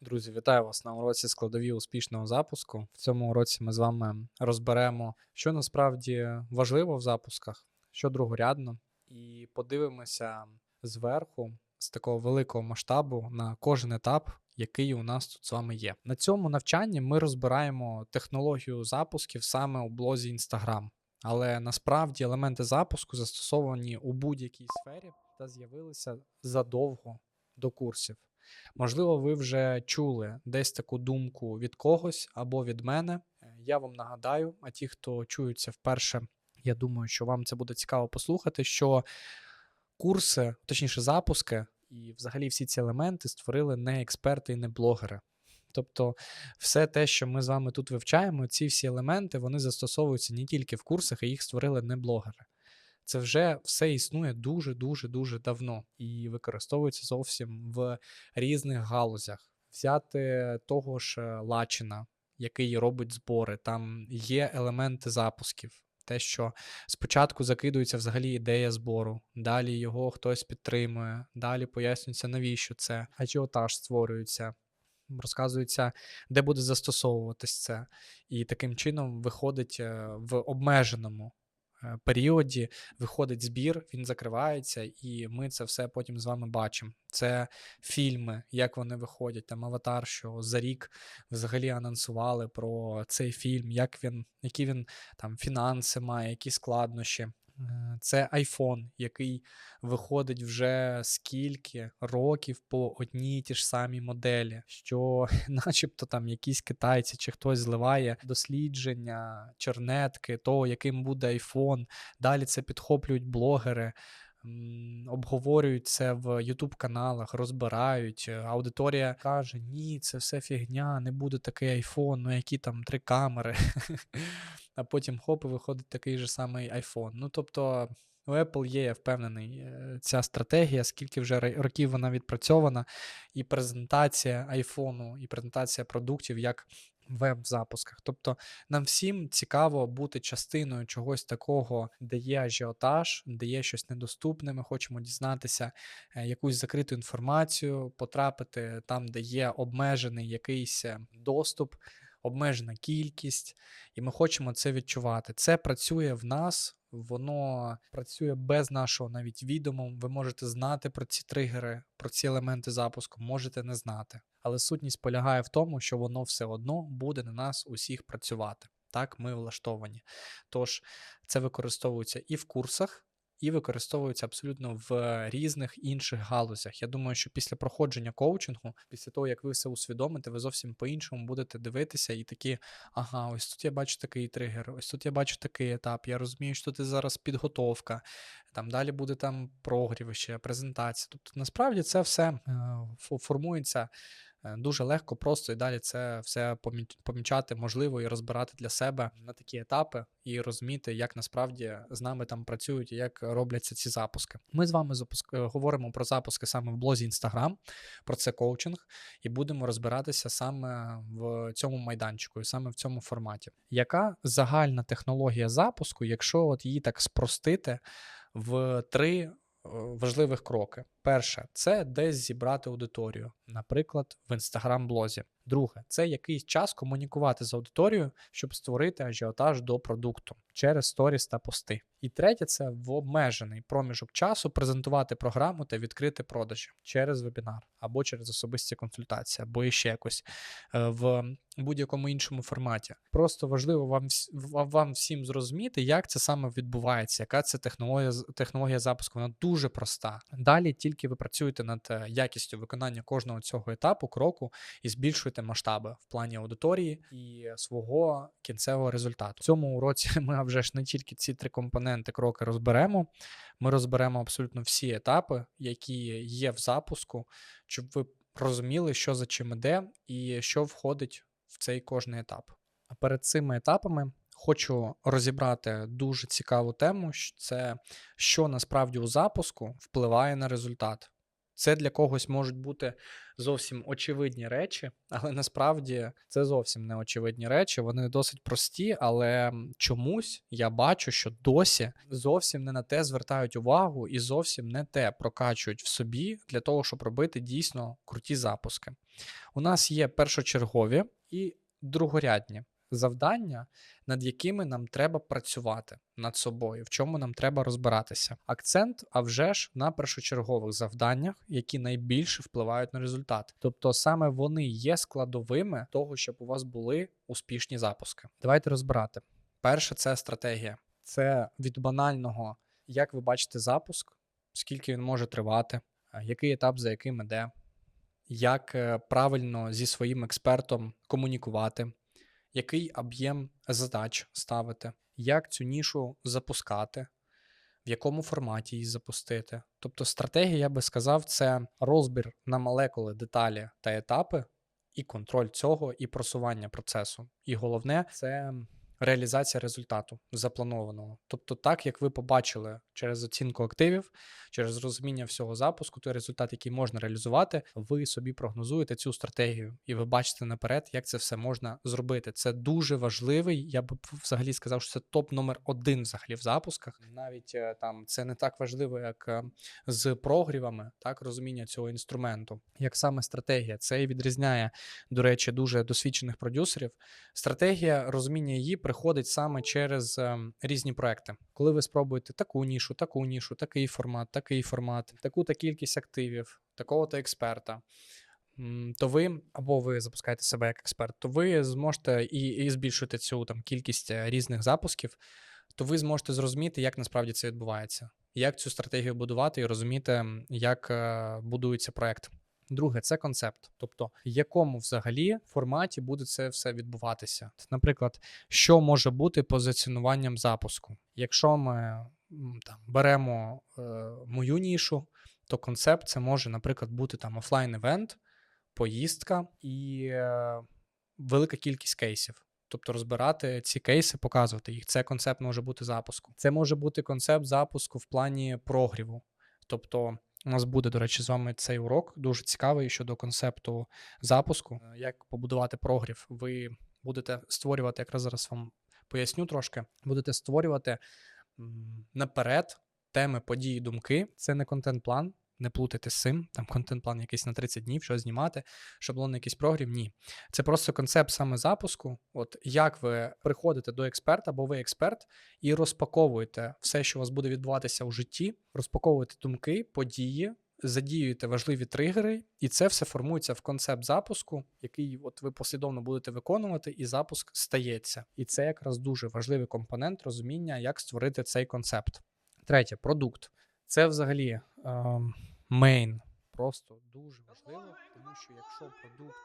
Друзі, вітаю вас на уроці складові успішного запуску. В цьому уроці ми з вами розберемо, що насправді важливо в запусках, що другорядно, і подивимося зверху з такого великого масштабу на кожен етап, який у нас тут з вами є. На цьому навчанні ми розбираємо технологію запусків саме у блозі Instagram. Але насправді елементи запуску застосовані у будь-якій сфері та з'явилися задовго до курсів. Можливо, ви вже чули десь таку думку від когось або від мене. Я вам нагадаю, а ті, хто чуються вперше, я думаю, що вам це буде цікаво послухати, що курси, точніше, запуски і взагалі всі ці елементи створили не експерти і не блогери. Тобто, все те, що ми з вами тут вивчаємо, ці всі елементи вони застосовуються не тільки в курсах, а їх створили не блогери. Це вже все існує дуже дуже дуже давно і використовується зовсім в різних галузях. Взяти того ж е, Лачина, який робить збори, там є елементи запусків. Те, що спочатку закидується взагалі ідея збору, далі його хтось підтримує, далі пояснюється, навіщо це, ажіотаж створюється, розказується, де буде застосовуватись це. І таким чином виходить е, в обмеженому періоді, виходить збір, він закривається, і ми це все потім з вами бачимо. Це фільми, як вони виходять, там аватар, що за рік взагалі анонсували про цей фільм, як він, які він там фінанси має, які складнощі. Е, Це iPhone, який виходить вже скільки років по одній ті ж самій моделі, що начебто там якісь китайці чи хтось зливає дослідження, чернетки, того, яким буде iPhone. Далі це підхоплюють блогери. Обговорюють це в YouTube каналах, розбирають. е, Аудиторія каже: ні, це все фігня, не буде такий iPhone, ну які там три камери. А потім хоп, і виходить такий же самий iPhone. Ну тобто. У Apple є, я впевнений, е, ця стратегія, скільки вже років вона відпрацьована, і презентація айфону, і презентація продуктів як веб-запусках. Тобто нам всім цікаво бути частиною чогось такого, де є ажіотаж, де є щось недоступне. Ми хочемо дізнатися е, якусь закриту інформацію, потрапити там, де є обмежений якийсь е, доступ, обмежена кількість, і ми хочемо це відчувати. Це працює в нас. Воно працює без нашого навіть відомо. Ви можете знати про ці тригери, про ці елементи запуску, можете не знати. Але сутність полягає в тому, що воно все одно буде на нас усіх працювати. Так, ми влаштовані. Тож це використовується і в курсах, і використовується абсолютно в різних інших галузях. Я думаю, що після проходження коучингу, після того, як ви все усвідомите, ви зовсім по-іншому будете дивитися і такі, ага, ось тут я бачу такий тригер, ось тут я бачу такий етап. Я розумію, що ти зараз підготовка, там далі буде там прогрів ще, презентація. Тобто, насправді це все е, формується е, дуже легко, просто і далі це все помі- помічати можливо і розбирати для себе на такі етапи і розуміти, як насправді з нами там працюють і як робляться ці запуски. Ми з вами запуск... е, говоримо про запуски саме в блозі Instagram, про це коучинг, і будемо розбиратися саме в цьому майданчику, і саме в цьому форматі. Яка загальна технологія запуску, якщо от її так спростити в три е, важливих кроки. Перше, це десь зібрати аудиторію, наприклад, в інстаграм-блозі. Друге, це якийсь час комунікувати з аудиторією, щоб створити ажіотаж до продукту через сторіс та пости. І третє, це в обмежений проміжок часу презентувати програму та відкрити продажі через вебінар або через особисті консультації, або іще якось е, в будь-якому іншому форматі. Просто важливо вам, вам всім зрозуміти, як це саме відбувається, яка це технологія, технологія запуску. Вона дуже проста. Далі тільки ви працюєте над е, якістю виконання кожного цього етапу, кроку і збільшуєте масштаби в плані аудиторії і свого кінцевого результату. В цьому уроці ми вже ж не тільки ці три компоненти кроки розберемо. Ми розберемо абсолютно всі етапи, які є в запуску, щоб ви розуміли, що за чим іде і що входить в цей кожний етап. А перед цими етапами хочу розібрати дуже цікаву тему. Це що насправді у запуску впливає на результат. Це для когось можуть бути зовсім очевидні речі, але насправді це зовсім не очевидні речі. Вони досить прості, але чомусь я бачу, що досі зовсім не на те звертають увагу і зовсім не те прокачують в собі для того, щоб робити дійсно круті запуски. У нас є першочергові і другорядні завдання, над якими нам треба працювати над собою, в чому нам треба розбиратися. Акцент, а вже ж на першочергових завданнях, які найбільше впливають на результат. Тобто саме вони є складовими того, щоб у вас були успішні запуски. Давайте розбирати. Перше, це стратегія. Це від банального, як ви бачите запуск, скільки він може тривати, який етап за яким іде, як е, правильно зі своїм експертом комунікувати, який об'єм задач ставити, як цю нішу запускати, в якому форматі її запустити. Тобто, стратегія, я би сказав, це розбір на молекули, деталі та етапи, і контроль цього, і просування процесу. І головне це реалізація результату запланованого. Тобто, так як ви побачили через оцінку активів, через розуміння всього запуску, той результат, який можна реалізувати, ви собі прогнозуєте цю стратегію, і ви бачите наперед, як це все можна зробити. Це дуже важливий. Я б взагалі сказав, що це топ номер один взагалі в запусках. Навіть е, там це не так важливо, як е, з прогрівами, так розуміння цього інструменту, як саме стратегія. Це і відрізняє, до речі, дуже досвідчених продюсерів. Стратегія розуміння її приходить саме через е, різні проекти. Коли ви спробуєте таку нішу, таку нішу, такий формат, такий формат, таку-то кількість активів, такого-то експерта. То ви або ви запускаєте себе як експерт, то ви зможете і, і збільшуєте цю там кількість е, різних запусків, то ви зможете зрозуміти, як насправді це відбувається, як цю стратегію будувати і розуміти, як е, будується проект. Друге, це концепт, тобто в якому взагалі форматі буде це все відбуватися. Наприклад, що може бути позиціонуванням запуску? Якщо ми там беремо е, мою нішу, то концепт це може, наприклад, бути там офлайн-евент, поїздка і е, велика кількість кейсів. Тобто розбирати ці кейси, показувати їх. Це концепт може бути запуску. Це може бути концепт запуску в плані прогріву. Тобто, у нас буде, до речі, з вами цей урок дуже цікавий щодо концепту запуску. Е, Як побудувати прогрів? Ви будете створювати, якраз зараз вам поясню трошки, будете створювати наперед теми, події, думки. Це не контент-план. Не плутайте з цим, там контент-план якийсь на 30 днів, що знімати, шаблон якийсь прогрів. Ні. Це просто концепт саме запуску. От як ви приходите до експерта, бо ви експерт, і розпаковуєте все, що у вас буде відбуватися у житті, розпаковуєте думки, події, задіюєте важливі тригери, і це все формується в концепт запуску, який от ви послідовно будете виконувати, і запуск стається. І це якраз дуже важливий компонент розуміння, як створити цей концепт. Третє продукт. Це взагалі ем, мейн. Просто дуже важливо, тому що якщо продукт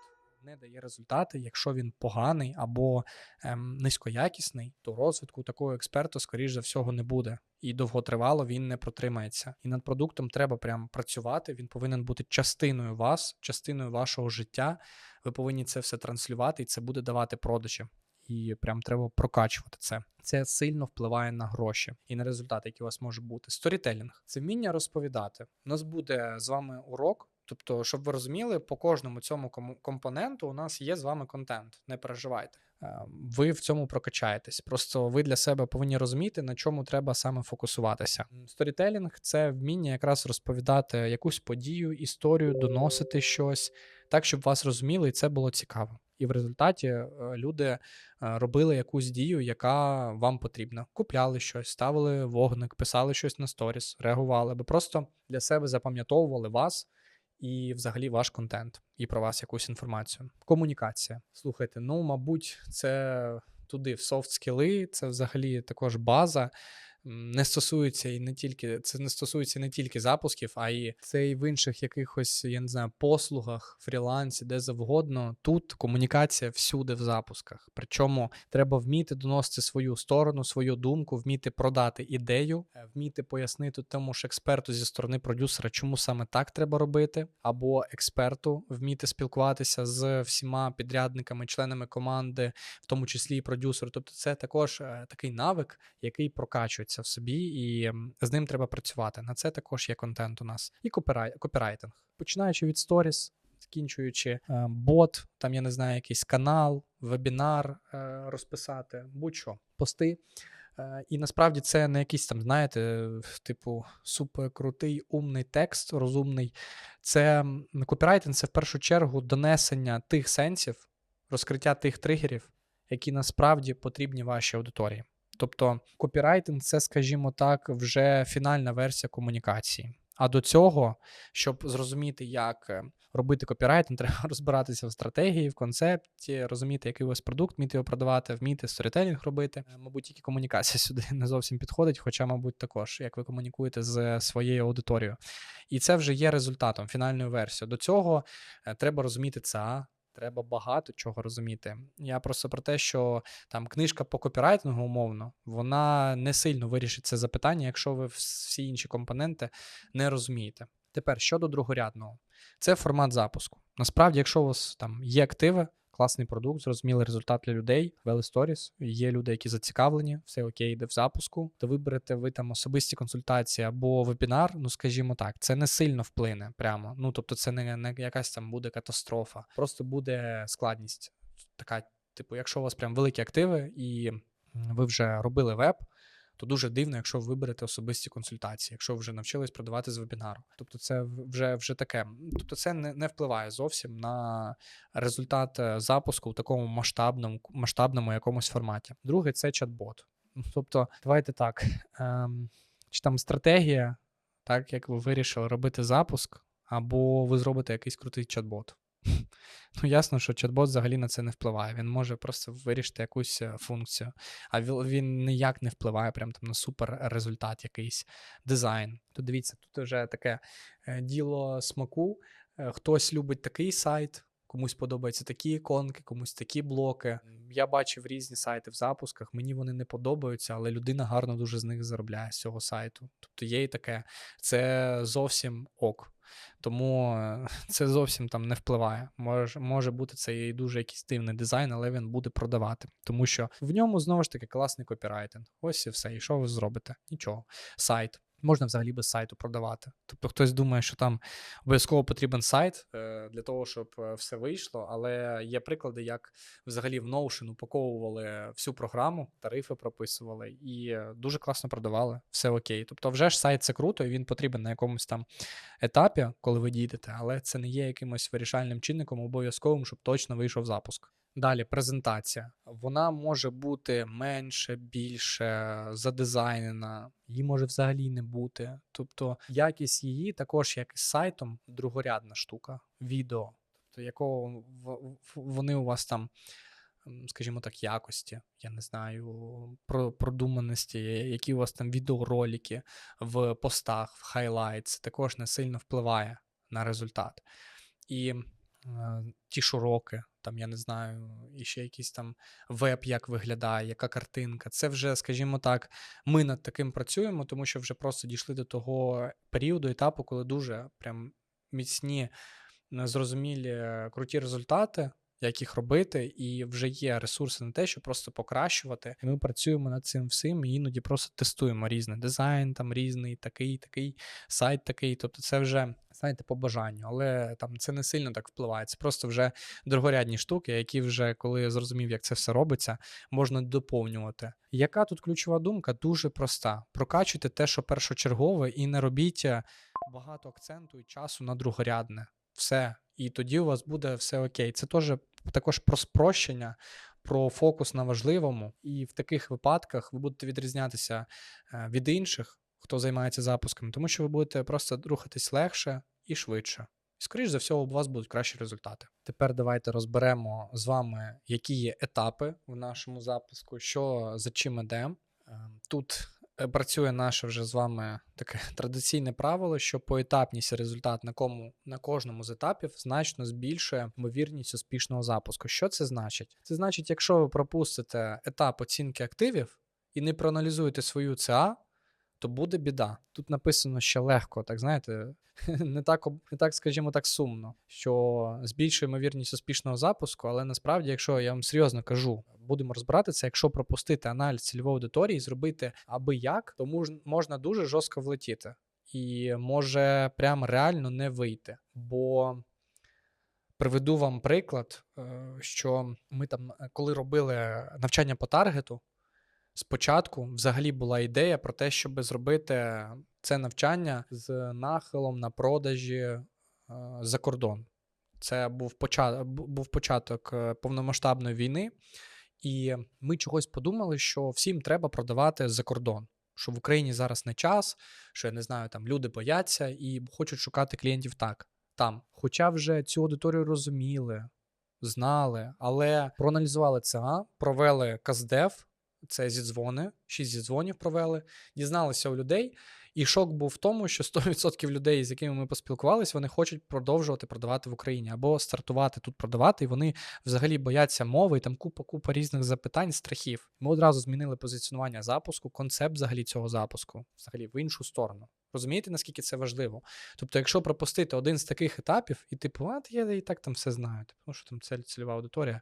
не дає результати, якщо він поганий або ем, низькоякісний, то розвитку такого експерта, скоріш за всього, не буде. І довготривало він не протримається. І над продуктом треба прям працювати. Він повинен бути частиною вас, частиною вашого життя. Ви повинні це все транслювати, і це буде давати продажі. І прям треба прокачувати це. Це сильно впливає на гроші і на результати, які у вас можуть бути. Сторітелінг це вміння розповідати. У нас буде з вами урок. Тобто, щоб ви розуміли, по кожному цьому компоненту у нас є з вами контент. Не переживайте. Е, Ви в цьому прокачаєтесь. Просто ви для себе повинні розуміти, на чому треба саме фокусуватися. Сторітелінг це вміння якраз розповідати якусь подію, історію, доносити щось так, щоб вас розуміли, і це було цікаво. І в результаті е, люди е, робили якусь дію, яка вам потрібна. Купляли щось, ставили вогник, писали щось на сторіс, реагували, аби просто для себе запам'ятовували вас і взагалі ваш контент, і про вас якусь інформацію. Комунікація. Слухайте, ну, мабуть, це туди в софт скіли, це взагалі також база. Не стосується і не тільки це не стосується не тільки запусків, а й це і в інших якихось, я не знаю, послугах, фрілансі, де завгодно. Тут комунікація всюди в запусках. Причому треба вміти доносити свою сторону, свою думку, вміти продати ідею, е, вміти пояснити тому ж експерту зі сторони продюсера, чому саме так треба робити, або експерту вміти спілкуватися з всіма підрядниками, членами команди, в тому числі і продюсеру. Тобто, це також е, такий навик, який прокачується. Знаходиться в собі, і з ним треба працювати. На це також є контент у нас. І копірай, копірайтинг. Починаючи від сторіс, закінчуючи е, бот, там я не знаю, якийсь канал, вебінар е, розписати, будь-що, пости. Е, І насправді це не якийсь там, знаєте, типу суперкрутий умний текст, розумний. Це копірайтинг це в першу чергу донесення тих сенсів, розкриття тих тригерів, які насправді потрібні вашій аудиторії. Тобто, копірайтинг це, скажімо так, вже фінальна версія комунікації. А до цього, щоб зрозуміти, як е, робити копірайтинг, треба розбиратися в стратегії, в концепті, розуміти, який у вас продукт, вміти його продавати, вміти сторітелінг робити. Е, Мабуть, тільки комунікація сюди не зовсім підходить, хоча, мабуть, також, як ви комунікуєте з своєю аудиторією. І це вже є результатом, фінальною версією. До цього е, треба розуміти ЦА. Треба багато чого розуміти. Я просто про те, що там книжка по копірайтингу, умовно, вона не сильно вирішить це запитання, якщо ви всі інші компоненти не розумієте. Тепер щодо другорядного, це формат запуску. Насправді, якщо у вас там є активи, класний продукт, зрозумілий результат для людей, вели сторіс, є люди, які зацікавлені, все окей, йде в запуску, то виберете ви там особисті консультації або вебінар, ну скажімо так, це не сильно вплине прямо. Ну тобто, це не, не якась там буде катастрофа, просто буде складність. Така, типу, якщо у вас прям великі активи і ви вже робили веб, то дуже дивно, якщо ви виберете особисті консультації, якщо вже навчились продавати з вебінару. Тобто, це вже вже таке. Тобто, це не, не впливає зовсім на результат е, запуску в такому масштабному масштабному якомусь форматі. Друге, це чат-бот. Тобто, давайте так. Ем, чи там стратегія, так як ви вирішили робити запуск, або ви зробите якийсь крутий чат-бот. Ну, ясно, що чат-бот взагалі на це не впливає. Він може просто вирішити якусь е, функцію, а він- ніяк не впливає прям там на супер результат, якийсь дизайн. То дивіться, тут вже таке е, діло смаку. Е, Хтось любить такий сайт, комусь подобаються такі іконки, комусь такі блоки. Я бачив різні сайти в запусках, мені вони не подобаються, але людина гарно дуже з них заробляє з цього сайту. Тобто є і таке. Це зовсім ок. Тому е, це зовсім там не впливає. Може, може бути це і дуже якийсь дивний дизайн, але він буде продавати. Тому що в ньому знову ж таки класний копірайтинг. Ось і все. І що ви зробите? Нічого. Сайт. Можна взагалі без сайту продавати. Тобто хтось думає, що там обов'язково потрібен сайт е, для того, щоб е, все вийшло. Але є приклади, як взагалі в Notion упаковували всю програму, тарифи прописували і е, дуже класно продавали. Все окей. Тобто, вже ж сайт це круто, і він потрібен на якомусь там етапі, коли ви дійдете, але це не є якимось вирішальним чинником обов'язковим, щоб точно вийшов запуск. Далі презентація. Вона може бути менше, більше задизайнена, її може взагалі не бути. Тобто якість її також, як і сайтом, другорядна штука, відео, тобто якого вони у вас там. Скажімо так, якості, я не знаю, про продуманості, які у вас там відеоролики в постах, в хайлайтс, також не сильно впливає на результат. І е, ті ж уроки, там, я не знаю, і ще якийсь там веб, як виглядає, яка картинка. Це вже, скажімо так, ми над таким працюємо, тому що вже просто дійшли до того періоду, етапу, коли дуже прям міцні, зрозумілі, е, круті результати. Як їх робити, і вже є ресурси на те, щоб просто покращувати. І ми працюємо над цим всім і іноді просто тестуємо різний дизайн, там різний, такий, такий, сайт такий. Тобто, це вже знаєте, по бажанню, але там це не сильно так впливає. Це просто вже другорядні штуки, які вже, коли я зрозумів, як це все робиться, можна доповнювати. Яка тут ключова думка? Дуже проста: прокачуйте те, що першочергове, і не робіть е, багато акценту і часу на другорядне. Все. І тоді у вас буде все окей. Це теж також про спрощення, про фокус на важливому. І в таких випадках ви будете відрізнятися е, від інших, хто займається запусками, тому що ви будете просто рухатись легше і швидше. І, скоріш за всього, у вас будуть кращі результати. Тепер давайте розберемо з вами, які є етапи в нашому запуску, що за чим іде. Е, Тут працює наше вже з вами таке традиційне правило, що поетапність результат на кому на кожному з етапів значно збільшує ймовірність успішного запуску. Що це значить? Це значить, якщо ви пропустите етап оцінки активів і не проаналізуєте свою ЦА, то буде біда. Тут написано ще легко, так знаєте, не так, не так, скажімо так, сумно, що збільшує ймовірність успішного запуску, але насправді, якщо я вам серйозно кажу, будемо розбирати це, якщо пропустити аналіз цільової аудиторії, зробити аби як, то мож- можна дуже жорстко влетіти. І може прям реально не вийти. Бо приведу вам приклад, е, що ми там, е, коли робили навчання по таргету, спочатку взагалі була ідея про те, щоб зробити це навчання з нахилом на продажі е, за кордон. Це був початок, був початок е, повномасштабної війни, і ми чогось подумали, що всім треба продавати за кордон. Що в Україні зараз не час, що я не знаю, там люди бояться і хочуть шукати клієнтів так, там. Хоча вже цю аудиторію розуміли, знали, але проаналізували ЦА, провели каздев, це зідзвони, 6 зідзвонів провели, дізналися у людей. І шок був в тому, що 100% людей, з якими ми поспілкувалися, вони хочуть продовжувати продавати в Україні або стартувати тут продавати, і вони взагалі бояться мови, і там купа-купа різних запитань, страхів. Ми одразу змінили позиціонування запуску, концепт взагалі цього запуску, взагалі в іншу сторону. Розумієте, наскільки це важливо? Тобто, якщо пропустити один з таких етапів, і типу, а я і так там все знаю, тому що там це цільова аудиторія,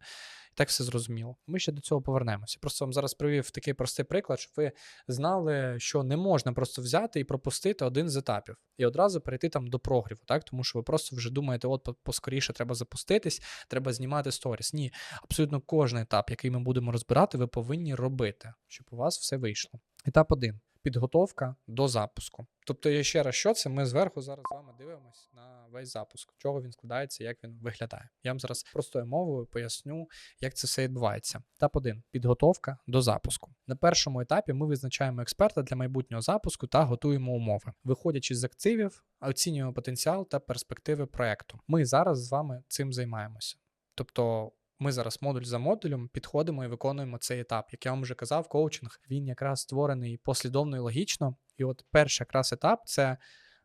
і так все зрозуміло. Ми ще до цього повернемося. Просто вам зараз привів такий простий приклад, щоб ви знали, що не можна просто взяти і пропустити один з етапів і одразу перейти там до прогріву, так? Тому що ви просто вже думаєте, от поскоріше треба запуститись, треба знімати сторіс. Ні, абсолютно кожен етап, який ми будемо розбирати, ви повинні робити, щоб у вас все вийшло. Етап 1. Підготовка до запуску. Тобто, я ще раз, що це? Ми зверху зараз з вами дивимося на весь запуск, чого він складається, як він виглядає. Я вам зараз простою мовою поясню, як це все відбувається. Етап 1. Підготовка до запуску. На першому етапі ми визначаємо експерта для майбутнього запуску та готуємо умови. Виходячи з активів, оцінюємо потенціал та перспективи проекту. Ми зараз з вами цим займаємося. Тобто. Ми зараз модуль за модулем підходимо і виконуємо цей етап. Як я вам вже казав, коучинг він якраз створений послідовно і логічно. І от перший якраз етап це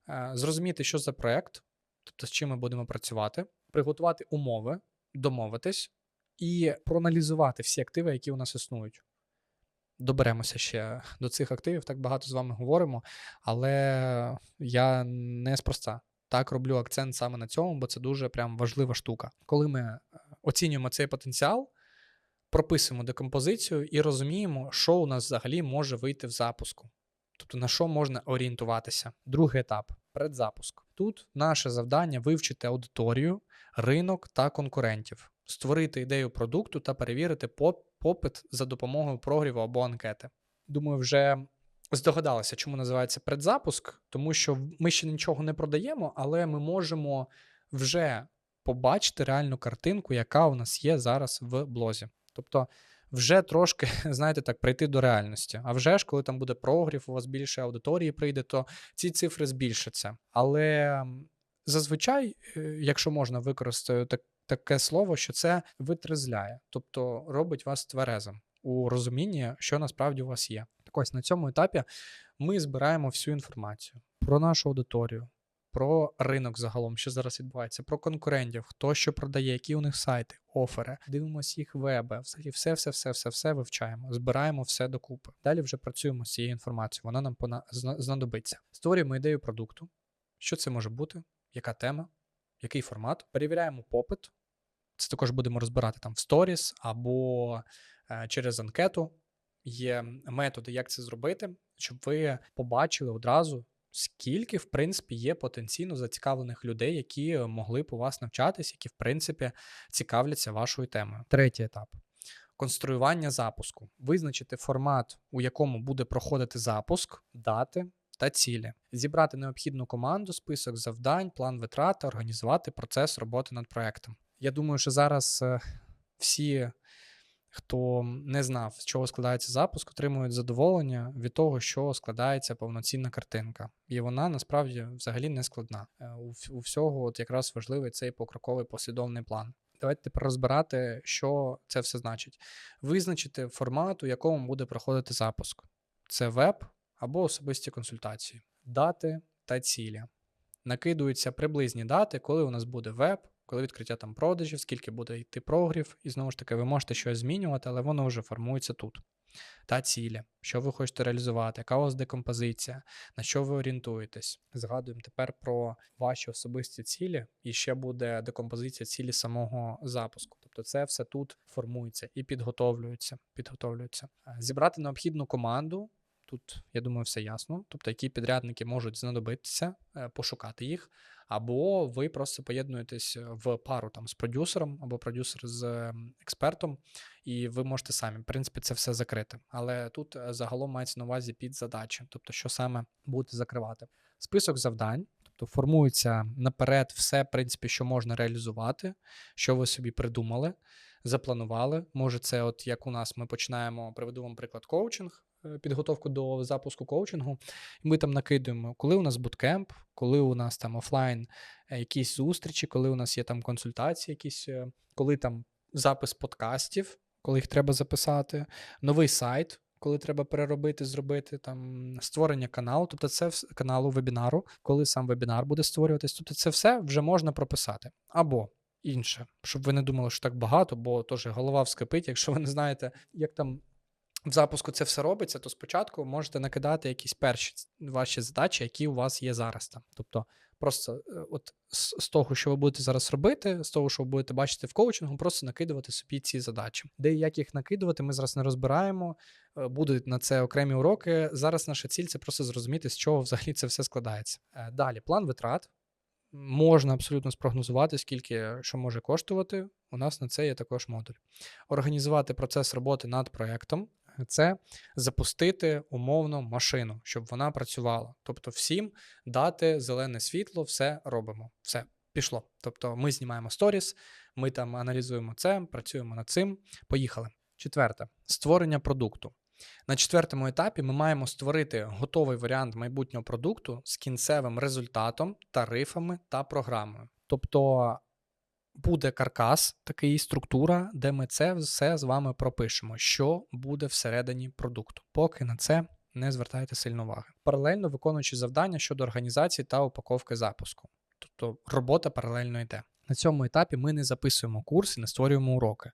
е, зрозуміти, що за проект, тобто з чим ми будемо працювати, приготувати умови, домовитись і проаналізувати всі активи, які у нас існують. Доберемося ще до цих активів, так багато з вами говоримо, але я неспроста. Так роблю акцент саме на цьому, бо це дуже прям важлива штука. Коли ми е, оцінюємо цей потенціал, прописуємо декомпозицію і розуміємо, що у нас взагалі може вийти в запуску. Тобто на що можна орієнтуватися. Другий етап предзапуск. Тут наше завдання вивчити аудиторію, ринок та конкурентів, створити ідею продукту та перевірити попит за допомогою прогріву або анкети. Думаю, вже здогадалися, чому називається предзапуск, тому що ми ще нічого не продаємо, але ми можемо вже побачити реальну картинку, яка у нас є зараз в блозі. Тобто, вже трошки, знаєте, так, прийти до реальності. А вже ж, коли там буде прогрів, у вас більше аудиторії прийде, то ці цифри збільшаться. Але зазвичай, е, якщо можна використати так, таке слово, що це витрезляє, тобто робить вас тверезим у розумінні, що насправді у вас є. Ось на цьому етапі ми збираємо всю інформацію про нашу аудиторію, про ринок загалом, що зараз відбувається, про конкурентів, хто що продає, які у них сайти, офери, дивимося їх веби, все, все, все, все, все вивчаємо, збираємо все докупи. Далі вже працюємо з цією інформацією, вона нам знадобиться. Створюємо ідею продукту, що це може бути, яка тема, який формат. Перевіряємо попит. Це також будемо розбирати там в сторіс або е, через анкету. Є методи, як це зробити, щоб ви побачили одразу, скільки, в принципі, є потенційно зацікавлених людей, які могли б у вас навчатись, які, в принципі, цікавляться вашою темою. Третій етап. Конструювання запуску. Визначити формат, у якому буде проходити запуск, дати та цілі. Зібрати необхідну команду, список завдань, план витрат організувати процес роботи над проектом. Я думаю, що зараз е, всі хто не знав, з чого складається запуск, отримують задоволення від того, що складається повноцінна картинка. І вона насправді взагалі не складна. Е, У, у всього от якраз важливий цей покроковий послідовний план. Давайте тепер розбирати, що це все значить. Визначити формат, у якому буде проходити запуск. Це веб або особисті консультації, дати та цілі. Накидуються приблизні дати, коли у нас буде веб, коли відкриття там продажів, скільки буде йти прогрів, і знову ж таки, ви можете щось змінювати, але воно вже формується тут. та цілі, що ви хочете реалізувати, яка у вас декомпозиція, на що ви орієнтуєтесь. Згадуємо тепер про ваші особисті цілі, і ще буде декомпозиція цілі самого запуску. Тобто це все тут формується і підготовлюється. підготовлюється. Е, Зібрати необхідну команду. Тут, я думаю, все ясно. Тобто, які підрядники можуть знадобитися, е, пошукати їх, або ви просто поєднуєтесь в пару там з продюсером, або продюсер з експертом, і ви можете самі. В принципі, це все закрити. Але тут е, загалом мається на увазі під задачі, тобто, що саме будете закривати. Список завдань. Тобто формується наперед все, в принципі, що можна реалізувати, що ви собі придумали, запланували. Може, це, от як у нас, ми починаємо, приведу вам приклад коучинг, е, підготовку до запуску коучингу. Ми там накидуємо, коли у нас буткемп, коли у нас там офлайн е, якісь зустрічі, коли у нас є там консультації, якісь, е, коли там запис подкастів, коли їх треба записати, новий сайт. Коли треба переробити, зробити там створення каналу, тобто це каналу вебінару, коли сам вебінар буде створюватись, тобто це все вже можна прописати. Або інше, щоб ви не думали, що так багато, бо теж голова вскипить. Якщо ви не знаєте, як там в запуску це все робиться, то спочатку можете накидати якісь перші ваші задачі, які у вас є зараз там. Тобто, просто е, от з, того, що ви будете зараз робити, з того, що ви будете бачити в коучингу, просто накидувати собі ці задачі. Де і як їх накидувати, ми зараз не розбираємо. Е, Будуть на це окремі уроки. Зараз наша ціль це просто зрозуміти, з чого взагалі це все складається. Е, Далі, план витрат. Можна абсолютно спрогнозувати, скільки що може коштувати. У нас на це є також модуль. Організувати процес роботи над проектом це запустити умовно машину, щоб вона працювала. Тобто, всім дати зелене світло, все робимо. Все пішло. Тобто, ми знімаємо сторіс, ми там аналізуємо це, працюємо над цим. Поїхали. Четверте створення продукту. На четвертому етапі ми маємо створити готовий варіант майбутнього продукту з кінцевим результатом, тарифами та програмою. Тобто буде каркас, такий структура, де ми це все з вами пропишемо, що буде всередині продукту. Поки на це не звертайте сильно уваги. Паралельно виконуючи завдання щодо організації та упаковки запуску. Тобто робота паралельно йде. На цьому етапі ми не записуємо курс і не створюємо уроки.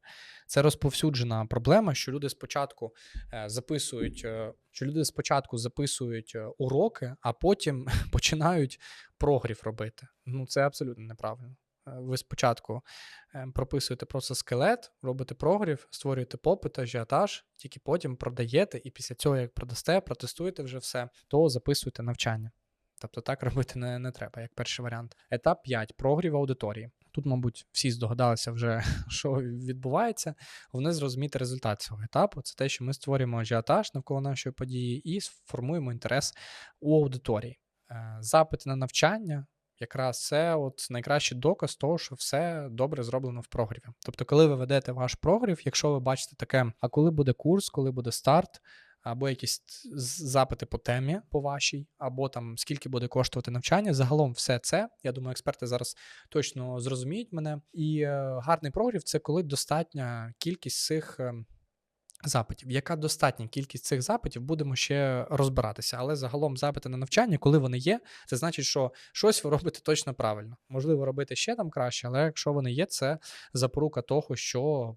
Це розповсюджена проблема, що люди спочатку е, записують, е, що люди спочатку записують е, уроки, а потім починають прогрів робити. Ну це абсолютно неправильно. Е, Ви спочатку е, прописуєте просто скелет, робите прогрів, створюєте попит, ажіотаж, тільки потім продаєте, і після цього, як продасте, протестуєте вже все, то записуєте навчання. Тобто так робити не, не треба, як перший варіант. Етап 5. Прогрів аудиторії. Тут, мабуть, всі здогадалися вже, що відбувається. Головне зрозуміти результат цього етапу. Це те, що ми створюємо ажіотаж навколо нашої події і сформуємо інтерес у аудиторії. Е, Запити на навчання. Якраз це от найкращий доказ того, що все добре зроблено в прогріві. Тобто, коли ви ведете ваш прогрів, якщо ви бачите таке, а коли буде курс, коли буде старт, або якісь запити по темі по вашій, або там скільки буде коштувати навчання. Загалом все це, я думаю, експерти зараз точно зрозуміють мене. І е, гарний прогрів це коли достатня кількість цих. Запитів, яка достатня кількість цих запитів, будемо ще розбиратися. Але загалом запити на навчання, коли вони є, це значить, що щось ви робите точно правильно. Можливо, робити ще там краще, але якщо вони є, це запорука того, що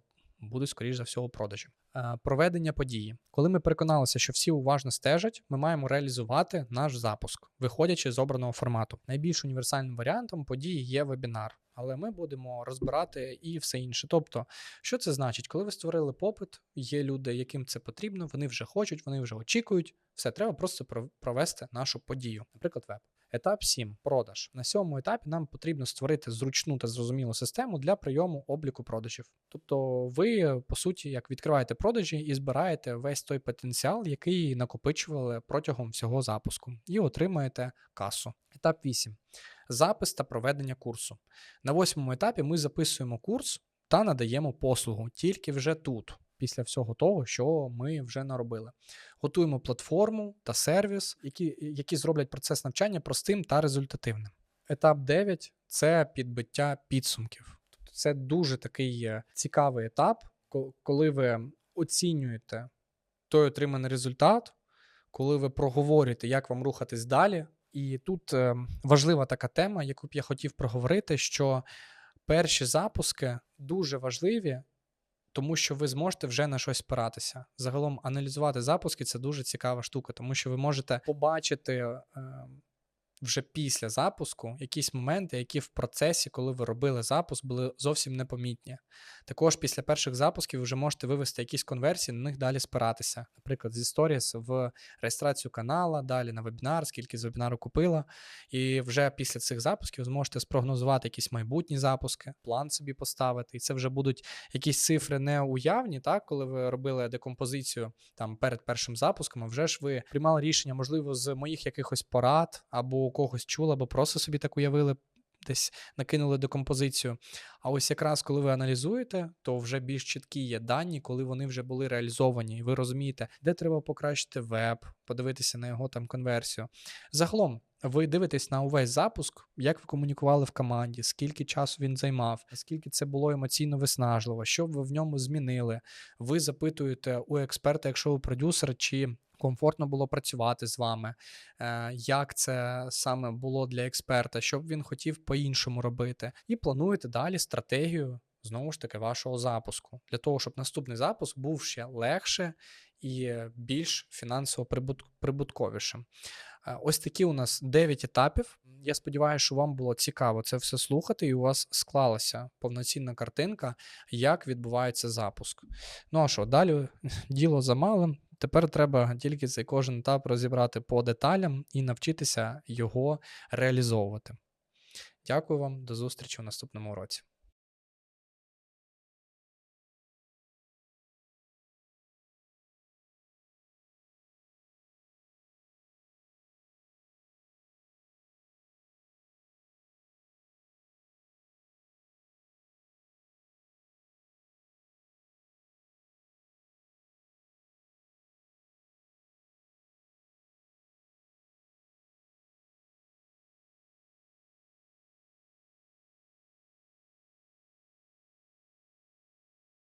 будуть, скоріш за всього, продажі. Е, Проведення події. Коли ми переконалися, що всі уважно стежать, ми маємо реалізувати наш запуск, виходячи з обраного формату. Найбільш універсальним варіантом події є вебінар, але ми будемо розбирати і все інше. Тобто, що це значить, коли ви створили попит, є люди, яким це потрібно, вони вже хочуть, вони вже очікують. Все, треба просто про- провести нашу подію, наприклад, веб. Етап 7. Продаж. На сьомому етапі нам потрібно створити зручну та зрозумілу систему для прийому обліку продажів. Тобто, ви, по суті, як відкриваєте продажі і збираєте весь той потенціал, який накопичували протягом всього запуску, і отримаєте касу. Етап 8. Запис та проведення курсу. На восьмому етапі ми записуємо курс та надаємо послугу тільки вже тут, після всього того, що ми вже наробили. Готуємо платформу та сервіс, які, які зроблять процес навчання простим та результативним. Етап 9 це підбиття підсумків. Тобто це дуже такий е, цікавий етап, коли ви оцінюєте той отриманий результат, коли ви проговорюєте, як вам рухатись далі. І тут е, важлива така тема, яку б я хотів проговорити, що перші запуски дуже важливі, тому що ви зможете вже на щось спиратися. Загалом аналізувати запуски це дуже цікава штука, тому що ви можете побачити. Е, вже після запуску якісь моменти, які в процесі, коли ви робили запуск, були зовсім непомітні. Також після перших запусків ви вже можете вивести якісь конверсії, на них далі спиратися. Наприклад, зі Stories в реєстрацію канала, далі на вебінар, скільки з вебінару купила. І вже після цих запусків ви зможете спрогнозувати якісь майбутні запуски, план собі поставити. І це вже будуть якісь цифри не уявні, так, коли ви робили декомпозицію там перед першим запуском, а вже ж ви приймали рішення, можливо, з моїх якихось порад або у когось чули, або просто собі так уявили, десь накинули декомпозицію. А ось якраз коли ви аналізуєте, то вже більш чіткі є дані, коли вони вже були реалізовані, і ви розумієте, де треба покращити веб, подивитися на його там конверсію. Загалом. Ви дивитесь на увесь запуск, як ви комунікували в команді, скільки часу він займав, наскільки це було емоційно виснажливо, що ви в ньому змінили. Ви запитуєте у експерта, якщо ви продюсер, чи комфортно було працювати з вами, е, як це саме було для експерта, що б він хотів по-іншому робити, і плануєте далі стратегію. Знову ж таки, вашого запуску для того, щоб наступний запуск був ще легше і більш фінансово прибутковішим. Е, ось такі у нас 9 етапів. Я сподіваюся, що вам було цікаво це все слухати, і у вас склалася повноцінна картинка, як відбувається запуск. Ну а що, далі діло за малим. Тепер треба тільки цей кожен етап розібрати по деталям і навчитися його реалізовувати. Дякую вам, до зустрічі у наступному році.